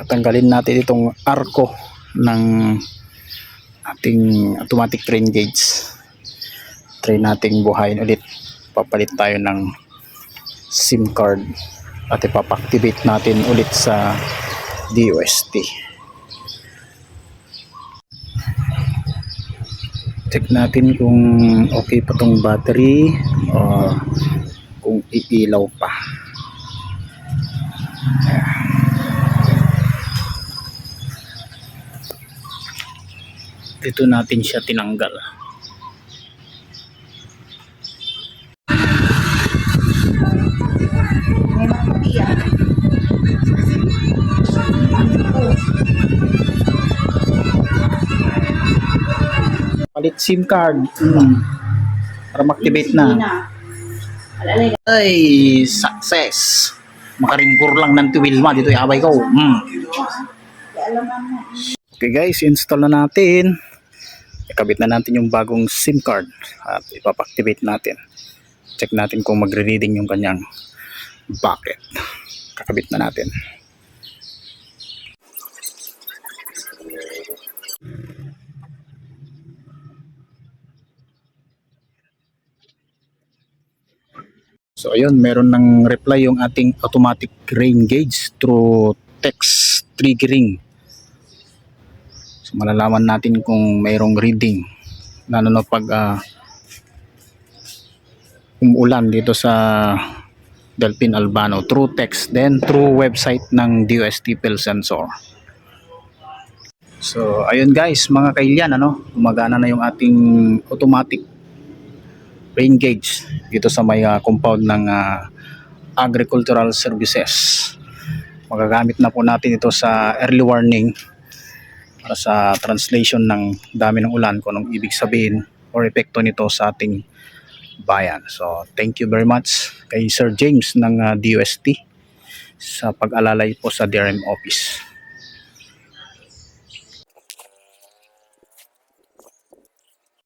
tatanggalin natin itong arko ng ating automatic train gauge try nating buhayin ulit. Papalit tayo ng SIM card at ipapactivate natin ulit sa DOST check natin kung okay pa tong battery o kung iilaw pa dito natin siya tinanggal. Palit SIM card. Mm. para ma-activate na. Ay success. Makaringkur lang ng tuwilma. Dito yung abay ko. Mm. Okay guys. Install na natin ikabit na natin yung bagong SIM card at ipapactivate natin. Check natin kung magre-reading yung kanyang bucket. Kakabit na natin. So ayun, meron ng reply yung ating automatic rain gauge through text triggering. So malalaman natin kung mayroong reading lalo na pag ah, umuulan dito sa Delphin Albano. Through text then through website ng DOST Pill Sensor. So ayun guys mga kailyan ano, gumagana na yung ating automatic rain gauge dito sa may ah, compound ng ah, agricultural services. Magagamit na po natin ito sa early warning para sa translation ng dami ng ulan kung anong ibig sabihin or epekto nito sa ating bayan. So thank you very much kay Sir James ng ah, DOST sa pag-alalay po sa DRM office